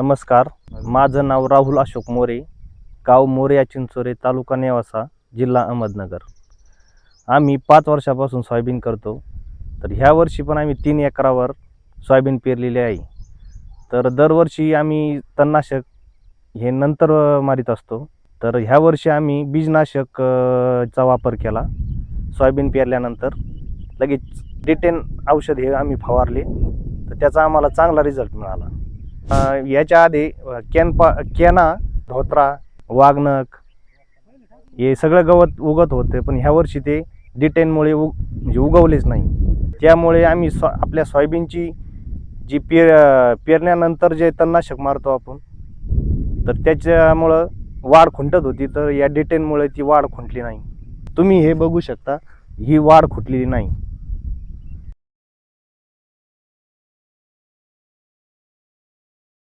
नमस्कार. माझं नाव राहुल अशोक मोरे गाव मोरया चिंचोरे तालुका नेवासा जिल्हा अहमदनगर. आम्ही पाच वर्षापासून सोयाबीन करतो. तर ह्या वर्षी पण आम्ही तीन एकरावर सोयाबीन पेरलेली आहे. तर दरवर्षी आम्ही तणनाशक हे नंतर मारीत असतो. तर ह्या वर्षी आम्ही बीजनाशक अ, चा वापर केला. सोयाबीन पेरल्यानंतर लगेच डिटेन औषध हे आम्ही फवारले. तर त्याचा आम्हाला चांगला रिझल्ट मिळाला. याच्या आधी अ, केनपा केना धोत्रा वाघनक हे सगळं गवत उगत होते पण ह्या वर्षी ते डिटेनमुळे उग म्हणजे उगवलेच नाही. त्यामुळे आम्ही सो आपल्या सोयाबीनची जी पेर पेरण्यानंतर जे तणनाशक मारतो आपण तर त्याच्यामुळं वाढ खुंटत होती तर या डिटेनमुळे ती वाढ खुंटली नाही. तुम्ही हे बघू शकता ही वाढ खुंटलेली नाही.